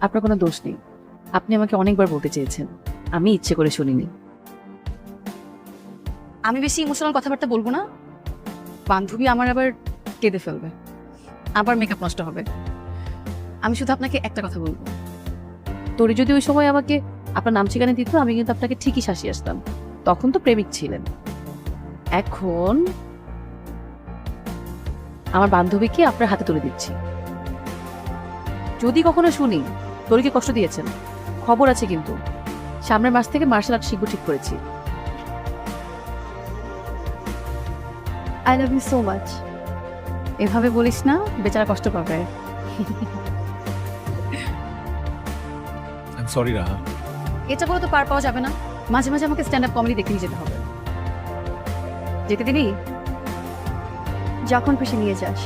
আপনার কোনো দোষ নেই। আপনি আমাকে অনেকবার বলতে চেয়েছেন। আমি ইচ্ছে করে শুনিনি। আমি বেশি ইমোশনাল কথাবার্তা বলব না। বান্ধবী আমার আবার কেঁদে ফেলবে। আবার মেকআপ নষ্ট হবে। আমি শুধু আপনাকে একটা কথা বলব। তোরে যদি ওই সময় আমাকে আপনার নাম ঠিকানা দিত, আমি কিন্তু আপনাকে ঠিকই শাসিয়ে আসতাম। তখন তো প্রেমিক ছিলেন। এখন আমার বান্ধবীকে আপনার হাতে তুলে দিচ্ছি। যদি কখনো শুনি তোরকে কষ্ট দিয়েছেন? খবর আছে কিন্তু। সামনের মাস থেকে মার্শাল আর্ট শিখব ঠিক করেছি। I love you so much এভাবে বলিস না বেচারা কষ্ট পাবে। I am sorry Raha. এটা বলে তো পার পাওয়া যাবে না। মাঝে মাঝে আমাকে স্ট্যান্ড আপ কমেডি দেখে নিয়ে যেতে হবে। যেতে দিবি? যখন খুশি নিয়ে যাস।